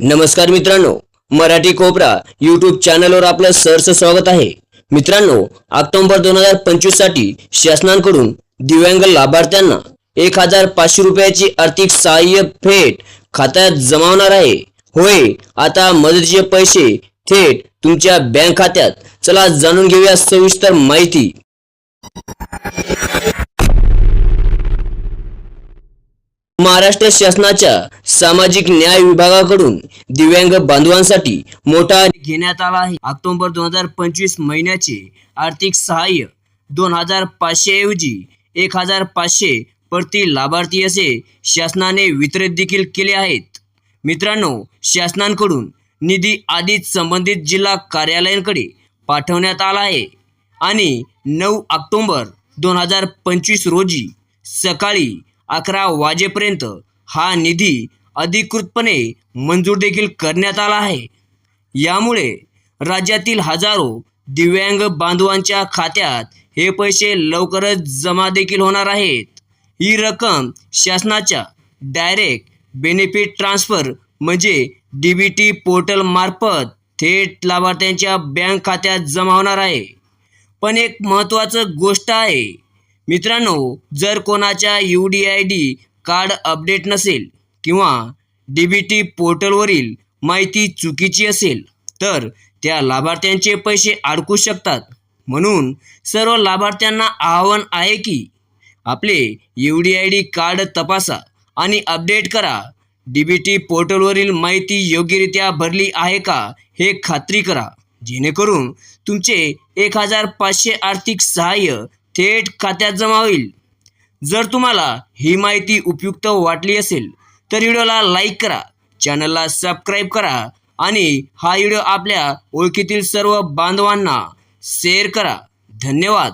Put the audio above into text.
नमस्कार मित्रांनो मराठी कोपरा यूट्यूब चॅनलवर आपलं सहर्ष स्वागत आहे. मित्रांनो ऑक्टोबर दोन हजार पंचवीससाठी शासनाकडून दिव्यांग लाभार्थ्यांना एक हजार पाचशे रुपयाची आर्थिक सहाय्य थेट खात्यात जमा होणार आहे. होय आता मदतीचे पैसे थेट तुमच्या बँक खात्यात. चला जाणून घेऊया सविस्तर माहिती. महाराष्ट्र शासनाच्या सामाजिक न्याय विभागाकडून दिव्यांग बांधवांसाठी मोठा घेण्यात आला आहे. ऑक्टोबर दोन हजार पंचवीस महिन्याचे आर्थिक सहाय्य दोन हजार पाचशे ऐवजी एक हजार पाचशे प्रति लाभार्थी असे शासनाने वितरित देखील केले आहेत. मित्रांनो शासनांकडून निधी आधीच संबंधित जिल्हा कार्यालयांकडे पाठवण्यात आला आहे आणि नऊ ऑक्टोंबर दोन हजार पंचवीस रोजी सकाळी अकरा वाजेपर्यंत हा निधी अधिकृतपणे मंजूर देखील करण्यात आला आहे. यामुळे राज्यातील हजारो दिव्यांग बांधवांच्या खात्यात हे पैसे लवकरच जमा देखील होणार आहेत. ही रक्कम शासनाच्या डायरेक्ट बेनिफिट ट्रान्सफर म्हणजे डी बी टी पोर्टल मार्फत थेट लाभार्थ्यांच्या बँक खात्यात जमा होणार आहे. पण एक महत्त्वाचं गोष्ट आहे मित्रांनो जर कोणाच्या U D I D card update नसेल किंवा डी बी टी पोर्टलवरील माहिती चुकीची असेल तर त्या लाभार्थ्यांचे पैसे अडकू शकतात. म्हणून सर्व लाभार्थ्यांना आवाहन आहे की आपले U D I D card तपासा आणि अपडेट करा. डी बी टी पोर्टलवरील माहिती योग्यरित्या भरली आहे का हे खात्री करा. जेणेकरून तुमचे एक हजार पाचशे आर्थिक सहाय्य थेट खात्यात जमा होईल. जर तुम्हाला ही माहिती उपयुक्त वाटली असेल तर व्हिडिओला लाईक करा चॅनलला सबस्क्राईब करा आणि हा व्हिडिओ आपल्या ओळखीतील सर्व बांधवांना शेअर करा. धन्यवाद.